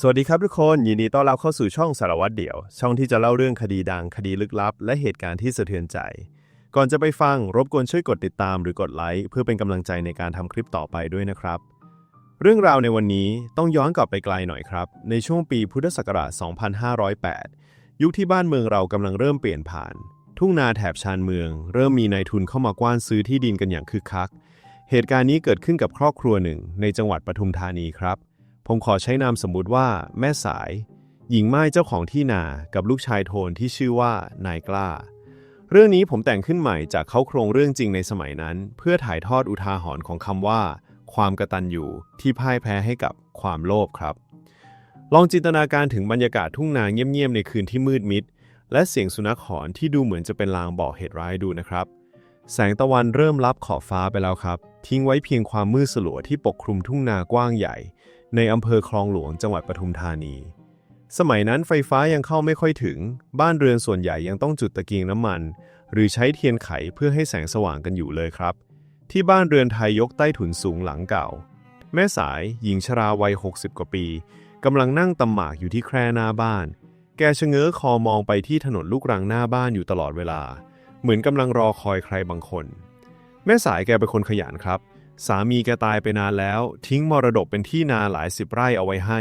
สวัสดีครับทุกคน ยินดีต้อนรับเข้าสู่ช่องสารวัตรเดี่ยว ช่องที่จะเล่าเรื่องคดีดังคดีลึกลับ และเหตุการณ์ที่สะเทือนใจ ก่อนจะไปฟังรบกวนช่วยกดติดตามหรือกดไลค์เพื่อเป็นกำลังใจในการทำคลิปต่อไปด้วยนะครับ เรื่องราวในวันนี้ต้องย้อนกลับไปไกลหน่อยครับ ในช่วงปีพุทธศักราช 2508 ยุคที่บ้านเมืองเรากำลังเริ่มเปลี่ยนผ่าน ทุ่งนาแถบชานเมือง เริ่มมีนายทุนเข้ามากว้านซื้อที่ดินกันอย่างคึกคัก เหตุการณ์นี้เกิดขึ้นกับครอบครัวหนึ่ง ในจังหวัดปทุมธานีครับ ผมขอใช้นามสมมุติว่าแม่สาย หญิงไม้เจ้าของที่นากับลูกชายโทนที่ชื่อว่านายกล้า เรื่องนี้ผมแต่งขึ้นใหม่จากเขาโครงเรื่องจริงในสมัยนั้น เพื่อถ่ายทอดอุทาหรณ์ของคำว่า ความกระตันอยู่ที่พ่ายแพ้ให้กับความโลภครับ ลองจินตนาการถึงบรรยากาศทุ่งนาเงียบๆในคืนที่มืดมิด และเสียงสุนัขหอนที่ดูเหมือนจะเป็นลางบอกเหตุร้ายดูนะครับแสงตะวันเริ่มลับขอบฟ้าไปแล้วครับ ทิ้งไว้เพียงความมืดสลัวที่ปกคลุมทุ่งนากว้างใหญ่ ในอำเภอคลองหลวงจังหวัดปทุมธานี สมัยนั้นไฟฟ้ายังเข้าไม่ค่อยถึง บ้านเรือนส่วนใหญ่ยังต้องจุดตะเกียงน้ำมัน หรือใช้เทียนไขเพื่อให้แสงสว่างกันอยู่เลยครับ ที่บ้านเรือนไทยยกใต้ถุนสูงหลังเก่า แม่สาย หญิงชราวัย 60 กว่าปีกำลังนั่งตำหมากอยู่ที่แคร่หน้าบ้าน แกชะเง้อคอมองไปที่ถนนลูกรังหน้าบ้านอยู่ตลอดเวลา เหมือนกำลังรอคอยใครบางคน แม่สายแกเป็นคนขยันครับ สามีแกตายไปนานแล้ว ทิ้งมรดกเป็นที่นาหลายสิบไร่เอาไว้ให้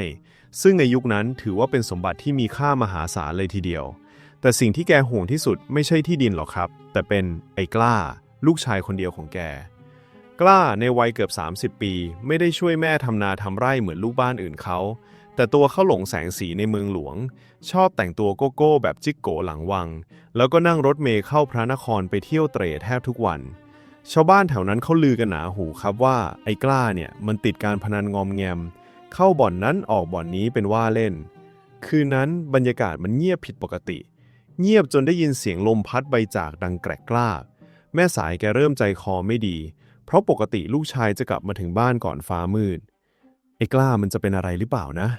ซึ่งในยุคนั้นถือว่าเป็นสมบัติที่มีค่ามหาศาลเลยทีเดียว แต่สิ่งที่แกห่วงที่สุดไม่ใช่ที่ดินหรอกครับ แต่เป็นไอ้กล้า ลูกชายคนเดียวของแก กล้าในวัยเกือบ 30 ปี ไม่ได้ช่วยแม่ทำนาทำไร่เหมือนลูกบ้านอื่นเขา แต่ตัวเขาหลงแสงสีในเมืองหลวง ชอบแต่งตัวโกโก้แบบจิกโกหลังวัง แล้วก็นั่งรถเมล์เข้าพระนครไปเที่ยวเตร่แทบทุกวัน ชาวบ้านแถวนั้นเขาลือกันหนาหูครับว่าไอ้กล้าเนี่ยมันติดการพนันงอมแงม เข้าบ่อนนั้นออกบ่อนนี้เป็นว่าเล่น คืนนั้นบรรยากาศมันเงียบผิดปกติ เงียบจนได้ยินเสียงลมพัดใบจากดังแกรกกล้า แม่สายแกเริ่มใจคอไม่ดี เพราะปกติลูกชายจะกลับมาถึงบ้านก่อนฟ้ามืดไอ้กล้ามันจะเป็นอะไรหรือเปล่านะ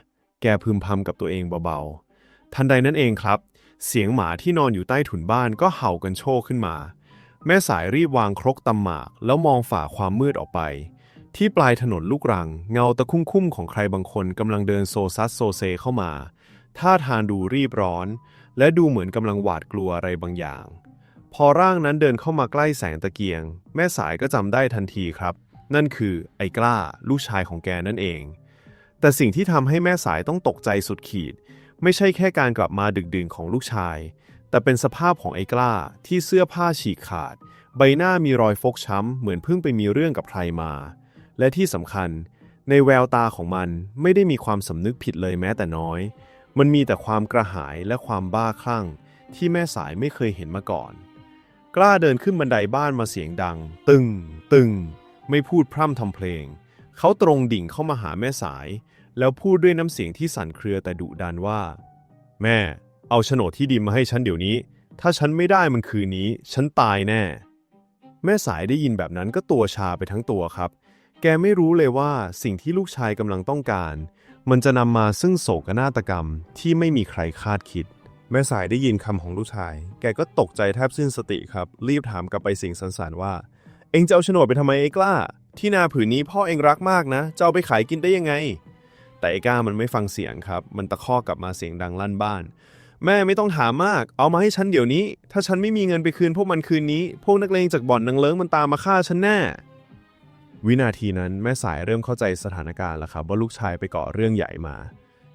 แกพึมพำกับตัวเองเบาๆทันใดนั้นเองครับ เสียงหมาที่นอนอยู่ใต้ถุนบ้านก็เห่ากันโชกขึ้นมา แม่สายรีบวางครกตำหมาก แล้วมองฝ่าความมืดออกไป ที่ปลายถนนลูกรัง เงาตะคุ่มๆของใครบางคนกำลังเดินโซซัสโซเซเข้ามา ท่าทางดูรีบร้อน และดูเหมือนกำลังหวาดกลัวอะไรบางอย่าง พอร่างนั้นเดินเข้ามาใกล้แสงตะเกียง แม่สายก็จำได้ทันทีครับ นั่นคือไอ้กล้า ลูกชายของแกนั่นเอง แต่สิ่งที่ทำให้แม่สายต้องตกใจสุดขีด ไม่ใช่แค่การกลับมาดึกดื่นของลูกชาย แต่เป็นสภาพของไอ้กล้าที่เสื้อผ้าฉีกขาด ใบหน้ามีรอยฟกช้ำ เหมือนเพิ่งไปมีเรื่องกับใครมา และที่สำคัญ ในแววตาของมันไม่ได้มีความสำนึกผิดเลยแม้แต่น้อย มันมีแต่ความกระหายและความบ้าคลั่ง ที่แม่สายไม่เคยเห็นมาก่อน กล้าเดินขึ้นบันไดบ้านมาเสียงดัง ตึง ตึง ไม่พูดพร่ำทำเพลง เขาตรงดิ่งเข้ามาหาแม่สาย แล้วพูดด้วยน้ำเสียงที่สั่นเครือแต่ดุดันว่า แม่ เอาโฉนดที่ดินมาให้ฉันเดี๋ยวนี้ ถ้าฉันไม่ได้มันคืนนี้ ฉันตายแน่ แม่สายได้ยินแบบนั้นก็ตัวชาไปทั้งตัวครับ แกไม่รู้เลยว่าสิ่งที่ลูกชายกำลังต้องการ มันจะนำมาซึ่งโศกนาฏกรรมที่ไม่มีใครคาดคิด แม่สายได้ยินคำของลูกชาย แกก็ตกใจแทบสิ้นสติครับ รีบถามกลับไปสิ่งสันสานว่า เองจะเอาโฉนดไปทำไมไอ้กล้า ที่นาผืนนี้พ่อเองรักมากนะ จะเอาไปขายกินได้ยังไง แต่ไอ้กล้ามันไม่ฟังเสียงครับ มันตะคอกกลับมาเสียงดังลั่นบ้าน แม่ไม่ต้องถามมาก เอามาให้ฉันเดี๋ยวนี้ ถ้าฉันไม่มีเงินไปคืนพวกมันคืนนี้ พวกนักเลงจากบ่อนนางเลิ้งมันตามมาฆ่าฉันแน่ วินาทีนั้นแม่สายเริ่มเข้าใจสถานการณ์แล้วครับว่าลูกชายไปก่อเรื่องใหญ่มา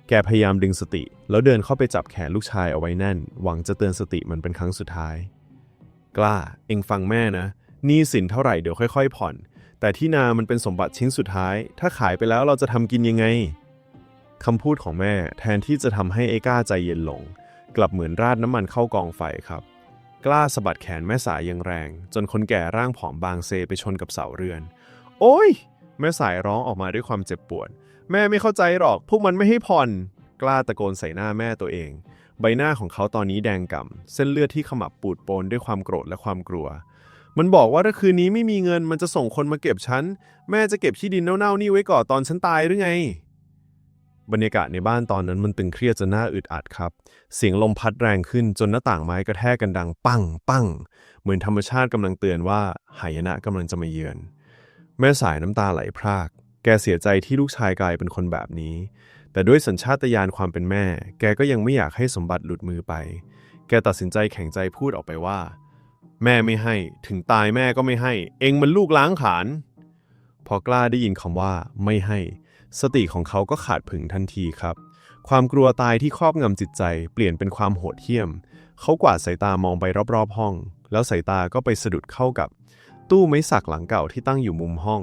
แกพยายามดึงสติ แล้วเดินเข้าไปจับแขนลูกชายเอาไว้แน่น หวังจะเตือนสติมันเป็นครั้งสุดท้าย กล้า เอ็งฟังแม่นะหนี้สินเท่าไหร่เดี๋ยวค่อยๆ ผ่อน แต่ที่นามันเป็นสมบัติชิ้นสุดท้าย ถ้าขายไปแล้วเราจะทำกินยังไงคำพูดของแม่แทนที่จะทำให้ไอ้ก้าใจเย็นลง กลับเหมือนราดน้ำมันเข้ากองไฟครับ กล้าสะบัดแขนแม่สายอย่างแรง จนคนแก่ร่างผอมบางเซไปชนกับเสาเรือน โอ้ย แม่สายร้องออกมาด้วยความเจ็บปวด แม่ไม่เข้าใจหรอก พวกมันไม่ให้ผ่อน กล้าตะโกนใส่หน้าแม่ตัวเอง ใบหน้าของเขาตอนนี้แดงก่ำเส้นเลือดที่ขมับปูดโปนด้วยความโกรธและความกลัว มันบอกว่าถ้าคืนนี้ไม่มีเงินมันจะส่งคนมาเก็บฉัน แม่จะเก็บที่ดินเน่าๆนี่ไว้ก่อนตอนฉันตายหรือไง บรรยากาศในบ้านตอนนั้นมันตึงเครียดจนหน้าอึดอัดครับ เสียงลมพัดแรงขึ้นจนหน้าต่างไม้กระแทกกันดังปังปังเหมือนธรรมชาติกำลังเตือนว่าหายนะกำลังจะมาเยือน แม่สายน้ำตาไหลพราก แกเสียใจที่ลูกชายกลายเป็นคนแบบนี้ แต่ด้วยสัญชาตญาณความเป็นแม่ แกก็ยังไม่อยากให้สมบัติหลุดมือไป แกตัดสินใจแข็งใจพูดออกไปว่า แม่ไม่ให้ถึงตายแม่ก็ไม่ให้ เองมันลูกล้างขานพอกล้าได้ยินคำว่าไม่ให้ สติของเขาก็ขาดผึงทันทีครับ ความกลัวตายที่ครอบงำจิตใจเปลี่ยนเป็นความโหดเหี้ยม เขากวาดสายตามองไปรอบๆห้อง แล้วสายตาก็ไปสะดุดเข้ากับ ตู้ไม้สักหลังเก่าที่ตั้งอยู่มุมห้อง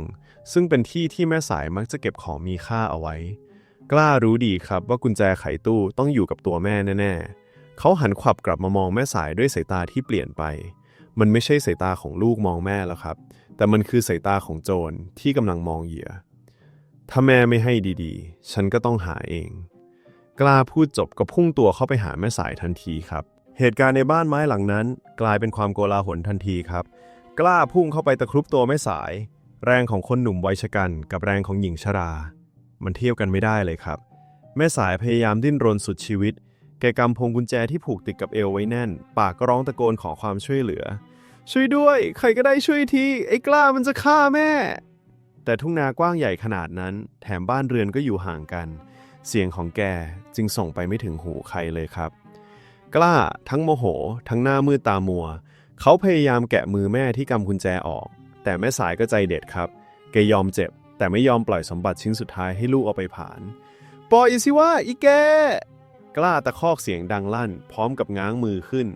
ซึ่งเป็นที่ที่แม่สายมักจะเก็บของมีค่าเอาไว้ กล้ารู้ดีครับว่ากุญแจไขตู้ต้องอยู่กับตัวแม่แน่ๆ เขาหันขวับกลับมามองแม่สายด้วยสายตาที่เปลี่ยนไป มันไม่ใช่สายตาของลูกมองแม่แล้วครับ แต่มันคือสายตาของโจรที่กำลังมองเหยื่อ ถ้าแม่ไม่ให้ดีๆ ฉันก็ต้องหาเอง กล้าพูดจบก็พุ่งตัวเข้าไปหาแม่สายทันทีครับ เหตุการณ์ในบ้านไม้หลังนั้น กลายเป็นความโกลาหลทันทีครับ กล้าพุ่งเข้าไปตะครุบตัวแม่สาย แรงของคนหนุ่มวัยชะกัน กับแรงของหญิงชรา มันเทียบกันไม่ได้เลยครับ แม่สายพยายามดิ้นรนสุดชีวิต แกกำพวงกุญแจที่ผูกติดกับเอวไว้แน่น ปากก็ร้องตะโกนขอความช่วยเหลือ ช่วยด้วย ใครก็ได้ช่วยทีไอ้กล้ามันจะฆ่าแม่ แต่ทุ่งนากว้างใหญ่ขนาดนั้น แถมบ้านเรือนก็อยู่ห่างกัน เสียงของแกจึงส่งไปไม่ถึงหูใครเลยครับ กล้าทั้งโมโห ทั้งหน้ามืดตามัว เขาพยายามแกะมือแม่ที่กำกุญแจออก แต่แม่สายก็ใจเด็ดครับ แกยอมเจ็บ แต่ไม่ยอมปล่อยสมบัติชิ้นสุดท้ายให้ลูกเอาไปผ่าน ปล่อยสิว่าอีแก กล้าตะคอกเสียงดังลั่น พร้อมกับง้างมือขึ้น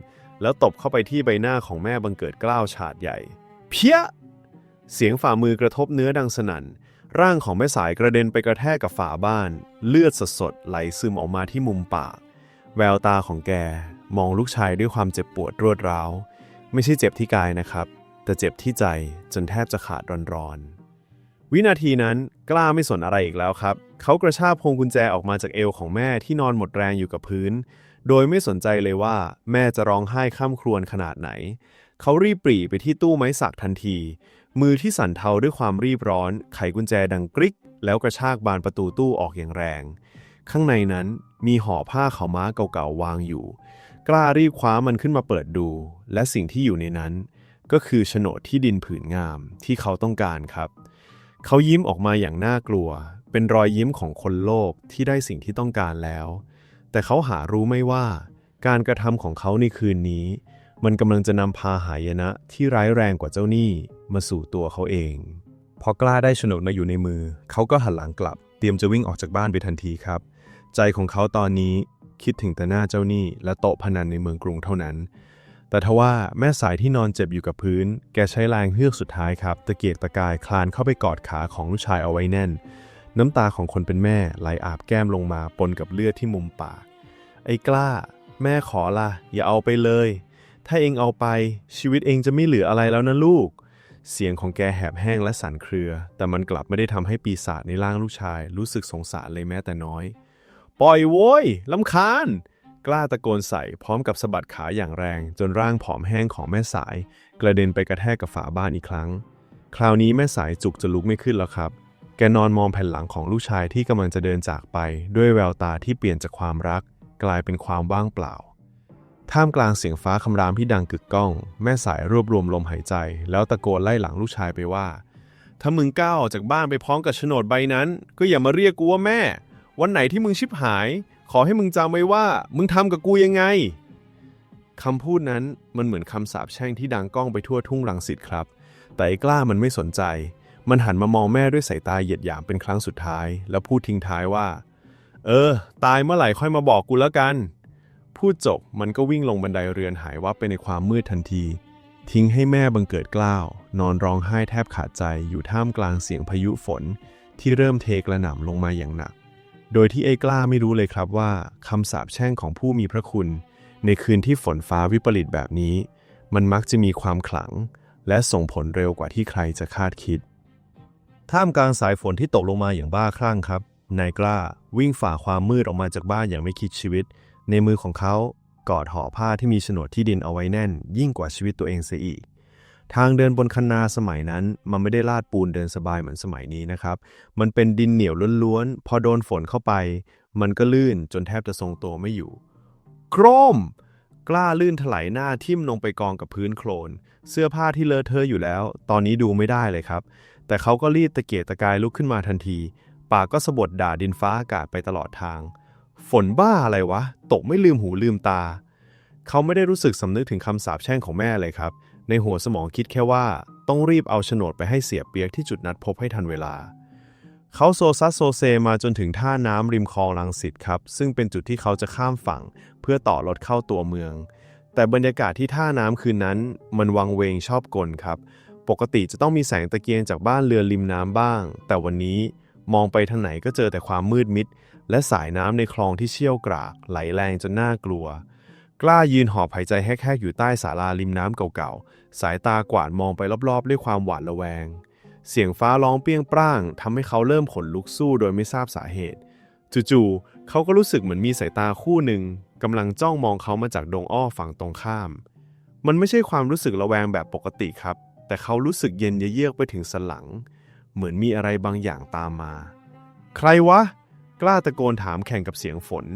แล้วตบเข้าไปที่ใบหน้าของแม่บังเกิดกล้าวฉาดใหญ่ เพี้ย เสียงฝ่ามือกระทบเนื้อดังสนั่น ร่างของแม่สายกระเด็นไปกระแทกกับฝาบ้าน เลือดสดๆไหลซึมออกมาที่มุมปาก แววตาของแกมองลูกชายด้วยความเจ็บปวดรวดร้าว ไม่ใช่เจ็บที่กายนะครับ แต่เจ็บที่ใจจนแทบจะขาดร้อนๆ วินาทีนั้นกล้าไม่สนอะไรอีกแล้วครับ เขากระชากพวงกุญแจออกมาจากเอวของแม่ที่นอนหมดแรงอยู่กับพื้น โดยไม่สนใจเลยว่าแม่จะร้องไห้ข้ามครวญขนาดไหน เขารีบปรีไปที่ตู้ไม้สักทันที มือที่สั่นเทาด้วยความรีบร้อน ไขกุญแจดังกริก แล้วกระชากบานประตูตู้ออกอย่างแรง ข้างในนั้นมีห่อผ้าขาวม้าเก่าๆวางอยู่ กล้ารีบคว้ามันขึ้นมาเปิดดู และสิ่งที่อยู่ในนั้น ก็คือโฉนดที่ดินผืนงามที่เขาต้องการครับ เขายิ้มออกมาอย่างน่ากลัว เป็นรอยยิ้มของคนโลภที่ได้สิ่งที่ต้องการแล้ว แต่เขาหารู้ไม่ว่า การกระทำของเขาในคืนนี้ มันกำลังจะนำพาหายนะที่ร้ายแรงกว่าเจ้าหนี้มาสู่ตัวเขาเอง พอกล้าได้โฉนดมาอยู่ในมือ เขาก็หันหลังกลับ เตรียมจะวิ่งออกจากบ้านไปทันทีครับ ใจของเขาตอนนี้คิดถึงแต่หน้าเจ้าหนี้ และโต๊ะพนันในเมืองกรุงเท่านั้น แต่ทว่าแม่สายที่นอนเจ็บอยู่กับพื้น แกใช้แรงเฮือกสุดท้ายครับ ตะเกียกตะกายคลานเข้าไปกอดขาของลูกชายเอาไว้แน่น น้ำตาของคนเป็นแม่ไหลอาบแก้มลงมาปนกับเลือดที่มุมปาก ไอ้กล้า แม่ขอละอย่าเอาไปเลย ถ้าเองเอาไปชีวิตเองจะไม่เหลืออะไรแล้วนะลูก เสียงของแกแหบแห้งและสั่นเครือ แต่มันกลับไม่ได้ทำให้ปีศาจในร่างลูกชาย รู้สึกสงสารเลยแม้แต่น้อย ปล่อยโว้ยลำคาญ กล้าตะโกนใส่พร้อมกับสะบัดขาอย่างแรง จนร่างผอมแห้งของแม่สาย กระเด็นไปกระแทกกับฝาบ้านอีกครั้ง คราวนี้แม่สายจุกจะลุกไม่ขึ้นแล้วครับ แกนอนมองแผ่นหลังของลูกชายที่กำลังจะเดินจากไป ด้วยแววตาที่เปลี่ยนจากความรัก กลายเป็นความว่างเปล่า ท่ามกลางเสียงฟ้าคำรามที่ดังกึกก้อง แม่สายรวบรวมลมหายใจ แล้วตะโกนไล่หลังลูกชายไปว่า ถ้ามึงก้าวออกจากบ้านไปพร้อมกับโฉนดใบนั้น ก็อย่ามาเรียกกูว่าแม่ วันไหนที่มึงชิบหาย ขอให้มึงจำไว้ว่า มึงทำกับกูยังไงคำพูดนั้นมันเหมือนคำสาปแช่งที่ดังก้องไปทั่วทุ่งรังสิตครับ แต่ไอ้กล้ามันไม่สนใจ มันหันมามองแม่ด้วยสายตาเหยียดหยามเป็นครั้งสุดท้าย แล้วพูดทิ้งท้ายว่า เออ ตายเมื่อไหร่ค่อยมาบอกกูแล้วกัน พูดจบมันก็วิ่งลงบันไดเรือนหายวับไปในความมืดทันที ทิ้งให้แม่บังเกิดกล้าว นอนร้องไห้แทบขาดใจอยู่ท่ามกลางเสียงพายุฝน ที่เริ่มเทกระหน่ำลงมาอย่างหนัก โดยที่ไอ้กล้าไม่รู้เลยครับว่าคำสาปแช่งของผู้มีพระคุณ ในคืนที่ฝนฟ้าวิปริตแบบนี้ มันมักจะมีความขลัง และส่งผลเร็วกว่าที่ใครจะคาดคิด ท่ามกลางสายฝนที่ตกลงมาอย่างบ้าคลั่งครับนายกล้าวิ่งฝ่าความมืดออกมาจากบ้านอย่างไม่คิดชีวิต ในมือของเขากอดห่อผ้าที่มีโฉนดที่ดินเอาไว้แน่น ยิ่งกว่าชีวิตตัวเองเสียอีก ทางเดินบนคันนาสมัยนั้นมันไม่ได้ลาดปูนเดินสบายเหมือนสมัยนี้นะครับ มันเป็นดินเหนียวล้วนๆ พอโดนฝนเข้าไป มันก็ลื่นจนแทบจะทรงตัวไม่อยู่ โครม กล้าลื่นถลายหน้าทิ่มลงไปกองกับพื้นโคลน เสื้อผ้าที่เลอะเทอะอยู่แล้ว ตอนนี้ดูไม่ได้เลยครับ แต่เขาก็รีบตะเกียกตะกายลุกขึ้นมาทันทีปปากก็สะบดด่าดินฟ้าอากาศไปตลอดทาง ฝนบ้าอะไรวะ ตกไม่ลืมหูลืมตา เขาไม่ได้รู้สึกสำนึกถึงคำสาปแช่งของแม่เลยครับ ในหัวสมองคิดแค่ว่าต้องรีบเอาโฉนดไปให้เสียเปียกที่จุดนัดพบให้ทันเวลา เขาโซซัสโซเซมาจนถึงท่าน้ำริมคลองลังสิตครับ ซึ่งเป็นจุดที่เขาจะข้ามฝั่ง เพื่อต่อรถเข้าตัวเมือง แต่บรรยากาศที่ท่าน้ำคืนนั้น มันวังเวงชอบกลครับ ปกติจะต้องมีแสงตะเกียงจากบ้านเรือริมน้ำบ้าง แต่วันนี้มองไปทางไหนก็เจอแต่ความมืดมิด และสายน้ำในคลองที่เชี่ยวกราก ไหลแรงจนน่ากลัว กล้ายืนหอบหายใจแหกๆอยู่ใต้ศาลาริมน้ำเก่าๆ สายตากวาดมองไปรอบๆ ด้วยความหวาดระแวง เสียงฟ้าร้องเปรี้ยงปร้างทำให้เขาเริ่มขนลุกสู้โดยไม่ทราบสาเหตุ จู่ๆเขาก็รู้สึกเหมือนมีสายตาคู่หนึ่งกำลังจ้องมองเขามาจากดงอ้อฝั่งตรงข้าม มันไม่ใช่ความรู้สึกระแวงแบบปกติครับ แต่เขารู้สึกเย็นเยือกไปถึงสันหลัง เหมือนมีอะไรบางอย่างตามมา ใครวะ กล้าตะโกนถามแข่งกับเสียงฝน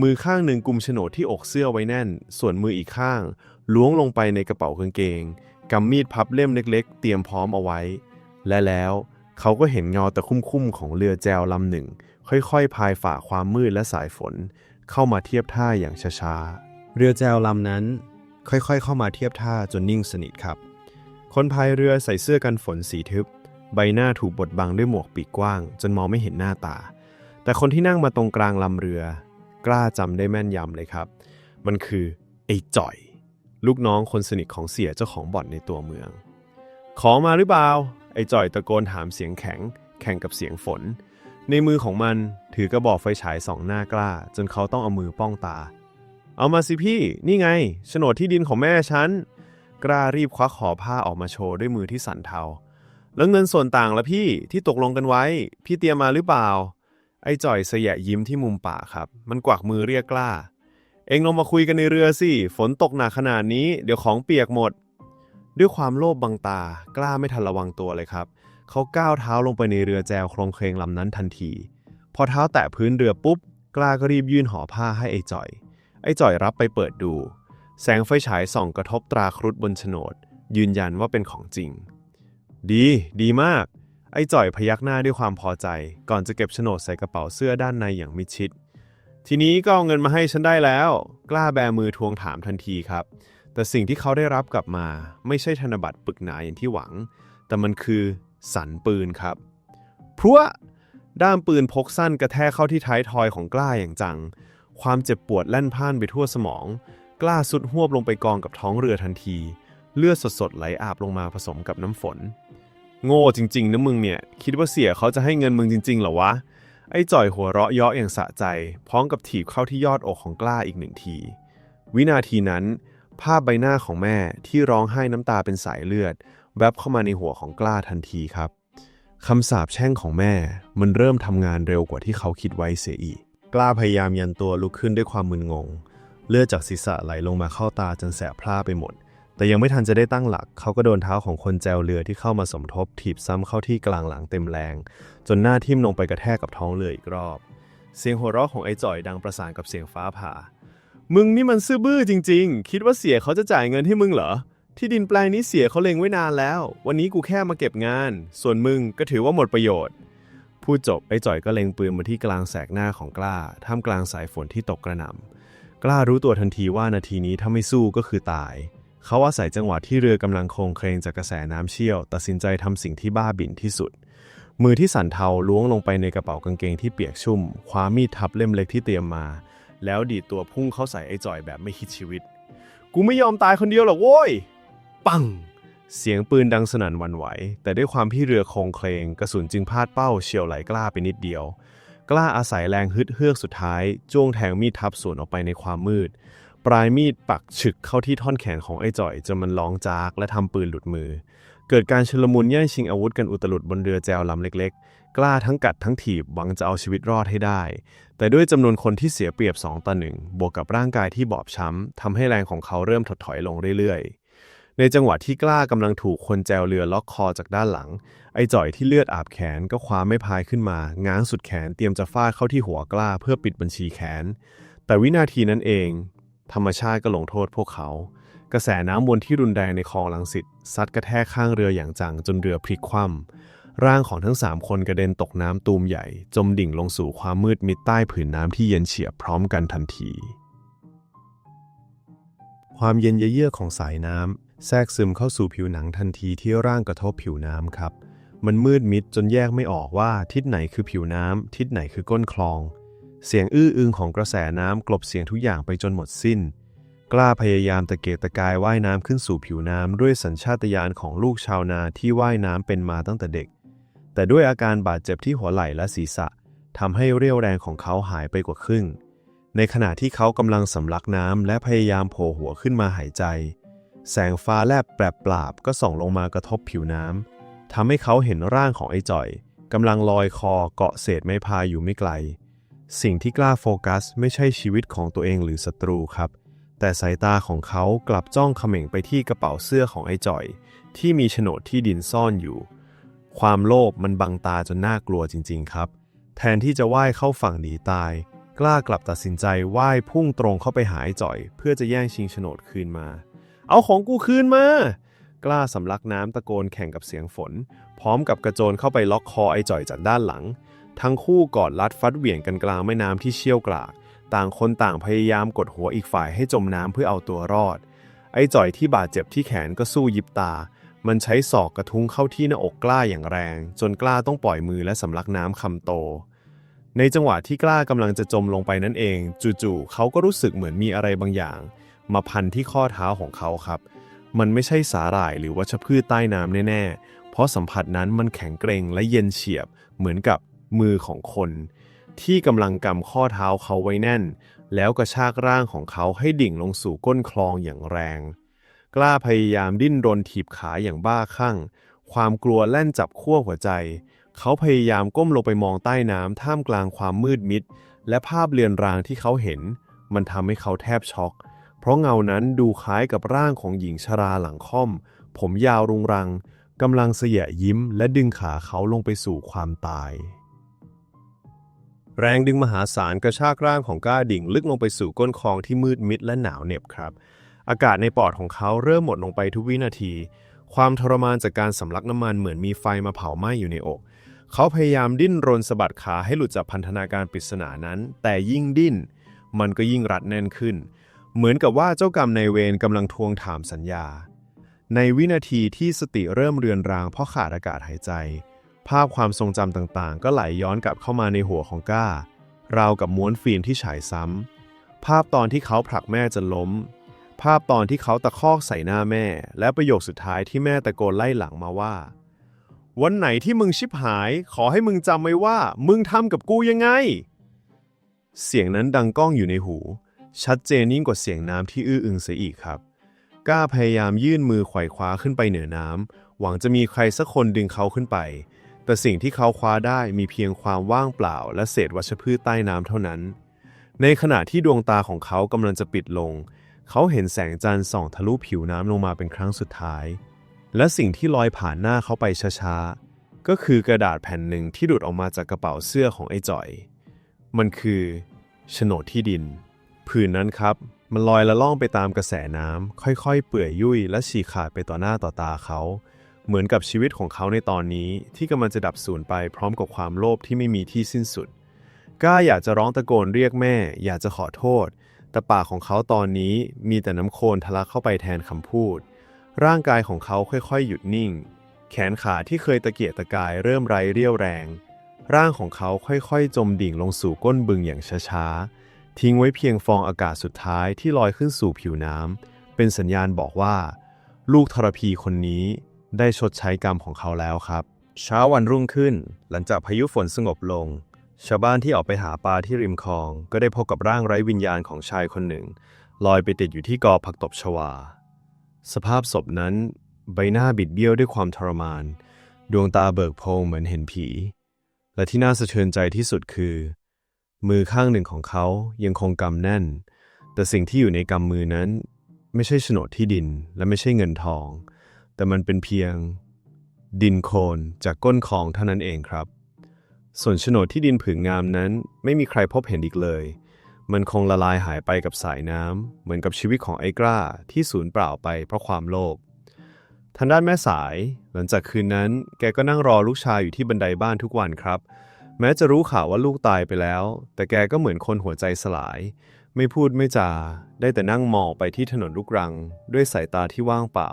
มือข้างหนึ่งกุมโฉนดที่อกเสื้อไว้แน่น ส่วนมืออีกข้าง ล้วงลงไปในกระเป๋ากางเกงกำมีดพับเล่มเล็ก ๆ เตรียมพร้อมเอาไว้ และแล้วเขาก็เห็นเงาตะคุ่มๆของเรือแจวลำหนึ่ง ค่อยๆ พายฝ่าความมืดและสายฝน เข้ามาเทียบท่าอย่างช้าๆ เรือแจวลำนั้น ค่อยๆ เข้ามาเทียบท่าจนนิ่งสนิทครับ คนพายเรือใส่เสื้อกันฝนสีทึบ ใบหน้าถูกบดบังด้วยหมวกปีกกว้าง จนมองไม่เห็นหน้าตา แต่คนที่นั่งมาตรงกลางลำเรือ กล้าจำได้แม่นยำเลยครับ มันคือไอ้จ่อย ลูกน้องคนสนิทของเสียเจ้าของบ่อนในตัวเมือง ของมาหรือเปล่าไอ้จ่อยตะโกนถามเสียงแข็ง แข่งกับเสียงฝน ในมือของมันถือกระบอกไฟฉายสองหน้ากล้า จนเขาต้องเอามือป้องตา เอามาสิพี่ นี่ไงโฉนดที่ดินของแม่ฉันกล้ารีบควักห่อผ้าออกมาโชว์ด้วยมือที่สั่นเทา แล้วเงินส่วนต่างละพี่ที่ตกลงกันไว้ พี่เตรียมมาหรือเปล่า ไอ้จ่อยเสยะยิ้มที่มุมปากครับ มันกวักมือเรียกกล้า เอ็งลงมาคุยกันในเรือสิ ฝนตกหนักขนาดนี้ เดี๋ยวของเปียกหมด ด้วยความโลภบังตา กล้าไม่ทันระวังตัวเลยครับ เขาก้าวเท้าลงไปในเรือแจวโครงเครงลำนั้นทันที พอเท้าแตะพื้นเรือปุ๊บ กล้าก็รีบยื่นห่อผ้าให้ไอ้จ่อย ไอ้จ่อยรับไปเปิดดู แสงไฟฉายส่องกระทบตราครุฑบนโฉนด ยืนยันว่าเป็นของจริง ดี ดีมาก ไอ้จ่อยพยักหน้าด้วยความพอใจ ก่อนจะเก็บโฉนดใส่กระเป๋าเสื้อด้านในอย่างมิดชิด ทีนี้ก็เอาเงินมาให้ฉันได้แล้ว กล้าแบมือทวงถามทันทีครับ แต่สิ่งที่เขาได้รับกลับมา ไม่ใช่ธนบัตรปึกหนาอย่างที่หวัง แต่มันคือสันปืนครับพรัวด้ามปืนพกสั้นกระแทกเข้าที่ท้ายทอยของกล้าอย่างจัง ความเจ็บปวดแล่นพ่านไปทั่วสมอง กล้าสุดหวบลงไปกองกับท้องเรือทันที เลือดสดๆไหลอาบลงมาผสมกับน้ำฝน โง่จริงๆนะมึงเนี่ย คิดว่าเสียเขาจะให้เงินมึงจริงๆเหรอวะ ไอ้จ่อยหัวเราะเยาะอย่างสะใจ พร้อมกับถีบเข้าที่ยอดอกของกล้าอีกหนึ่งที วินาทีนั้น ภาพใบหน้าของแม่ที่ร้องไห้น้ำตาเป็นสายเลือด แวบเข้ามาในหัวของกล้าทันทีครับคำสาปแช่งของแม่ มันเริ่มทำงานเร็วกว่าที่เขาคิดไว้เสียอีก กล้าพยายามยันตัวลุกขึ้นด้วยความมึนงง เลือดจากศีรษะไหลลงมาเข้าตาจนแสบพร่าไปหมด แต่ยังไม่ทันจะได้ตั้งหลัก เขาก็โดนเท้าของคนแจวเรือที่เข้ามาสมทบถีบซ้ำเข้าที่กลางหลังเต็มแรง จนหน้าทิ่มลงไปกระแทกกับท้องเรืออีกรอบ เสียงหัวเราะของไอ้จ่อยดังประสานกับเสียงฟ้าผ่า มึงนี่มันซื่อบื้อจริง ๆ คิดว่าเสียเขาจะจ่ายเงินให้มึงเหรอ ที่ดินแปลงนี้เสียเขาเล็งไว้นานแล้ว วันนี้กูแค่มาเก็บงาน ส่วนมึงก็ถือว่าหมดประโยชน์ พูดจบไอ้จ่อยก็เล็งปืนมาที่กลางแสกหน้าของกล้า ท่ามกลางสายฝนที่ตกกระหน่ำกล้ารู้ตัวทันทีว่านาทีนี้ถ้าไม่สู้ก็คือตาย เขาอาศัยจังหวะที่เรือกำลังโคลงเครงจากกระแสน้ำเชี่ยว ตัดสินใจทำสิ่งที่บ้าบิ่นที่สุด มือที่สั่นเทาล้วงลงไปในกระเป๋ากางเกงที่เปียกชุ่ม คว้ามีดทับเล่มเล็กที่เตรียมมา แล้วดีดตัวพุ่งเข้าใส่ไอ้จ่อยแบบไม่คิดชีวิต กูไม่ยอมตายคนเดียวหรอกโว้ย ปัง เสียงปืนดังสนั่นวันไหว แต่ด้วยความที่เรือโคลงเคลงกระสุนจึงพลาดเป้าเฉียวไหลกล้าไปนิดเดียว กล้าอาศัยแรงฮึดเฮือกสุดท้ายจ้วงแทงมีดทับสวนออกไปในความมืด ปลายมีดปักฉึกเข้าที่ท่อนแขนของไอ้จ่อยจนมันร้องจากและทำปืนหลุดมือ เกิดการชุลมุนแย่งชิงอาวุธกันอุตลุดบนเรือแจวลำเล็กๆ กล้าทั้งกัดทั้งถีบหวังจะเอาชีวิตรอดให้ได้ แต่ด้วยจำนวนคนที่เสียเปรียบ2ต่อหนึ่งบวกกับร่างกายที่บอบช้ำทำให้แรงของเขาเริ่มถดถอยลงเรื่อยๆในจังหวะที่กล้ากำลังถูกคนแจวเรือล็อกคอจากด้านหลัง ไอ้จ่อยที่เลือดอาบแขนก็คว้าไม้พายขึ้นมา ง้างสุดแขนเตรียมจะฟาดเข้าที่หัวกล้าเพื่อปิดบัญชีแขน แต่วินาทีนั้นเอง ธรรมชาติก็ลงโทษพวกเขา กระแสน้ำวนที่รุนแรงในคลองลังสิตซัดกระแทกข้างเรืออย่างจังจนเรือพลิกคว่ำร่างของทั้งสามคนกระเด็นตกน้ำตูมใหญ่ จมดิ่งลงสู่ความมืดมิดใต้ผืนน้ำที่เย็นเฉียบพร้อมกันทันที ความเย็นเยือกของสายน้ำแทรกซึมเข้าสู่ผิวหนังทันทีที่ร่างกระทบผิวน้ำครับ มันมืดมิดจนแยกไม่ออกว่าทิศไหนคือผิวน้ำทิศไหนคือก้นคลอง เสียงอื้ออึงของกระแสน้ำกลบเสียงทุกอย่างไปจนหมดสิ้น กล้าพยายามตะเกียกตะกายว่ายน้ำขึ้นสู่ผิวน้ำด้วยสัญชาตญาณของลูกชาวนาที่ว่ายน้ำเป็นมาตั้งแต่เด็ก แต่ด้วยอาการบาดเจ็บที่หัวไหล่และศีรษะทำให้เรี่ยวแรงของเขาหายไปกว่าครึ่ง ในขณะที่เขากำลังสำลักน้ำและพยายามโผล่หัวขึ้นมาหายใจ แสงฟ้าแลบแปรปราบก็ส่องลงมากระทบผิวน้ำทำให้เขาเห็นร่างของไอ้จ่อยกำลังลอยคอเกาะเศษไม้พายอยู่ไม่ไกล สิ่งที่กล้าโฟกัส ไม่ใช่ชีวิตของตัวเองหรือศัตรูครับ แต่สายตาของเขากลับจ้องเขม่งไปที่กระเป๋าเสื้อของไอ้จ่อย ที่มีโฉนดที่ดินซ่อนอยู่ ความโลภมันบังตาจนน่ากลัวจริง ๆ ครับ แทนที่จะว่ายเข้าฝั่งหนีตาย กล้ากลับตัดสินใจว่ายพุ่งตรงเข้าไปหาไอ้จ่อย เพื่อจะแย่งชิงโฉนดคืนมา เอาของกูคืนมากล้าสำลักน้ำตะโกนแข่งกับเสียงฝน พร้อมกับกระโจนเข้าไปล็อกคอไอ้จ่อยจากด้านหลัง ทั้งคู่กอดรัดฟัดเหวี่ยงกันกลางแม่น้ำที่เชี่ยวกราก ต่างคนต่างพยายามกดหัวอีกฝ่ายให้จมน้ำเพื่อเอาตัวรอด ไอ้จ่อยที่บาดเจ็บที่แขนก็สู้ยิบตา มันใช้ศอกกระทุ้งเข้าที่หน้าอกกล้าอย่างแรง จนกล้าต้องปล่อยมือและสำลักน้ำคำโต ในจังหวะที่กล้ากำลังจะจมลงไปนั่นเอง จู่ๆเขาก็รู้สึกเหมือนมีอะไรบางอย่าง มาพันที่ข้อเท้าของเขาครับ มันไม่ใช่สาหร่ายหรือวัชพืชใต้น้ำแน่ๆเพราะสัมผัสนั้นมันแข็งเกร็งและเย็นเฉียบเหมือนกับ มือของคน ที่กำลังกำข้อเท้าเขาไว้แน่น แล้วกระชากร่างของเขาให้ดิ่งลงสู่ก้นคลองอย่างแรง กล้าพยายามดิ้นรนถีบขาอย่างบ้าคลั่ง ความกลัวแล่นจับขั้วหัวใจ เขาพยายามก้มลงไปมองใต้น้ำท่ามกลางความมืดมิด และภาพเลือนรางที่เขาเห็น มันทำให้เขาแทบช็อกเพราะเงานั้นดูคล้ายกับร่างของหญิงชราหลังค่อม ผมยาวรุงรังกำลังเสยะยิ้มและดึงขาเขาลงไปสู่ความตาย แรงดึงมหาศาลกระชากร่างของก้าดิ่ง ลึกลงไปสู่ก้นคลองที่มืดมิดและหนาวเหน็บครับ อากาศในปอดของเขาเริ่มหมดลงไปทุกวินาที ความทรมานจากการสำลักน้ำมันเหมือนมีไฟมาเผาไหม้อยู่ในอก เขาพยายามดิ้นรนสะบัดขาให้หลุดจากพันธนาการปริศนานั้น แต่ยิ่งดิ้น มันก็ยิ่งรัดแน่นขึ้น เหมือนกับว่าเจ้ากรรมนายเวรกำลังทวงถามสัญญา ในวินาทีที่สติเริ่มเรือนรางเพราะขาดอากาศหายใจ ภาพความทรงจำต่างๆ ก็ไหลย้อนกลับเข้ามาในหัวของก้าราวกับม้วนฟิล์มที่ฉายซ้ำภาพตอนที่เขาผลักแม่จนล้ม ภาพตอนที่เขาตะคอกใส่หน้าแม่ และประโยคสุดท้ายที่แม่ตะโกนไล่หลังมาว่า วันไหนที่มึงชิบหาย ขอให้มึงจำไว้ว่า มึงทำกับกูยังไง เสียงนั้นดังก้องอยู่ในหู ชัดเจนยิ่งกว่าเสียงน้ำที่อื้ออึงเสียอีกครับก้าพยายามยื่นมือไขว่คว้าขึ้นไปเหนือน้ำหวังจะมีใครสักคนดึงเขาขึ้นไป แต่สิ่งที่เขาคว้าได้มีเพียงความว่างเปล่า และเศษวัชพืชใต้น้ำเท่านั้น ในขณะที่ดวงตาของเขากำลังจะปิดลง เขาเห็นแสงจันทร์ส่องทะลุผิวน้ำลงมาเป็นครั้งสุดท้าย และสิ่งที่ลอยผ่านหน้าเขาไปช้าๆ ก็คือกระดาษแผ่นหนึ่งที่ดุดออกมาจากกระเป๋าเสื้อของไอ้จ่อย มันคือโฉนดที่ดิน ผืนนั้นครับ มันลอยละล่องไปตามกระแสน้ำค่อยๆ เปื่อยยุ่ยและฉีกขาดไปต่อหน้าต่อตาเขา เหมือนกับชีวิตของเขาในตอนนี้ที่กำลังจะดับสูญไปพร้อมกับความโลภที่ไม่มีที่สิ้นสุดก้าอยากจะร้องตะโกนเรียกแม่ อยากจะขอโทษ แต่ปากของเขาตอนนี้มีแต่น้ำโคลนทะลักเข้าไปแทนคำพูด ร่างกายของเขาค่อยๆ หยุดนิ่ง แขนขาที่เคยตะเกียกตะกายเริ่มไร้เรี่ยวแรง ร่างของเขาค่อยๆ จมดิ่งลงสู่ก้นบึงอย่างช้าๆ ทิ้งไว้เพียงฟองอากาศสุดท้ายที่ลอยขึ้นสู่ผิวน้ำเป็นสัญญาณบอกว่า ลูกทรพีคนนี้ ได้ชดใช้กรรมของเขาแล้วครับ เช้าวันรุ่งขึ้น หลังจากพายุฝนสงบลง ชาวบ้านที่ออกไปหาปลาที่ริมคลอง ก็ได้พบกับร่างไร้วิญญาณของชายคนหนึ่ง ลอยไปติดอยู่ที่กอผักตบชวา สภาพศพนั้น ใบหน้าบิดเบี้ยวด้วยความทรมาน ดวงตาเบิกโพงเหมือนเห็นผี และที่น่าสะเทือนใจที่สุดคือ มือข้างหนึ่งของเขายังคงกำแน่น แต่สิ่งที่อยู่ในกำมือนั้น ไม่ใช่โฉนดที่ดินและไม่ใช่เงินทอง แต่มันเป็นเพียงดินโคลนจากก้นคลองเท่านั้นเองครับ ส่วนโฉนดที่ดินผืนงามนั้นไม่มีใครพบเห็นอีกเลย มันคงละลายหายไปกับสายน้ำเหมือนกับชีวิตของไอ้กล้าที่สูญเปล่าไปเพราะความโลภทางด้านแม่สาย หลังจากคืนนั้น แกก็นั่งรอลูกชายอยู่ที่บันไดบ้านทุกวันครับ แม้จะรู้ข่าวว่าลูกตายไปแล้ว แต่แกก็เหมือนคนหัวใจสลาย ไม่พูดไม่จา ได้แต่นั่งมองไปที่ถนนลูกรัง ด้วยสายตาที่ว่างเปล่า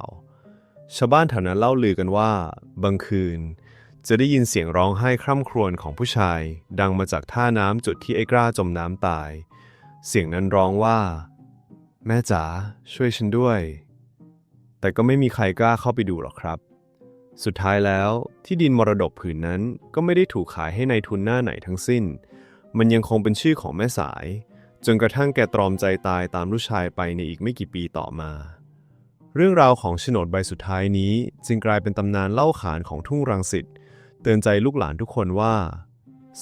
ชาวบ้านแถวนั้นเล่าลือกันว่า บางคืน จะได้ยินเสียงร้องไห้คร่ำครวญของผู้ชาย ดังมาจากท่าน้ำจุดที่ไอ้กล้าจมน้ำตาย เสียงนั้นร้องว่า แม่จ๋าช่วยฉันด้วย แต่ก็ไม่มีใครกล้าเข้าไปดูหรอกครับ สุดท้ายแล้วที่ดินมรดกผืนนั้นก็ไม่ได้ถูกขายให้ในายทุนหน้าไหนทั้งสิ้น มันยังคงเป็นชื่อของแม่สาย จนกระทั่งแกตรอมใจตายตามลูกชายไปในอีกไม่กี่ปีต่อมา เรื่องราวของโฉนดใบสุดท้ายนี้จึงกลายเป็นตำนานเล่าขานของทุ่งรังสิตเตือนใจลูกหลานทุกคนว่า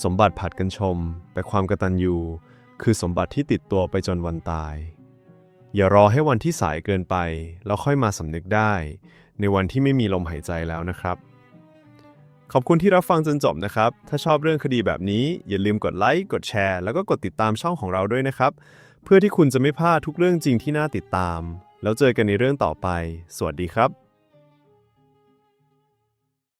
สมบัติผัดกันชม แต่ความกระตัญญูคือสมบัติที่ติดตัวไปจนวันตาย อย่ารอให้วันที่สายเกินไป แล้วค่อยมาสำนึกได้ ในวันที่ไม่มีลมหายใจแล้วนะครับ ขอบคุณที่รับฟังจนจบนะครับ ถ้าชอบเรื่องคดีแบบนี้ อย่าลืมกดไลค์กดแชร์ แล้วก็กดติดตามช่องของเราด้วยนะครับ เพื่อที่คุณจะไม่พลาดทุกเรื่องจริงที่น่าติดตาม แล้วเจอกันในเรื่องต่อไป สวัสดีครับ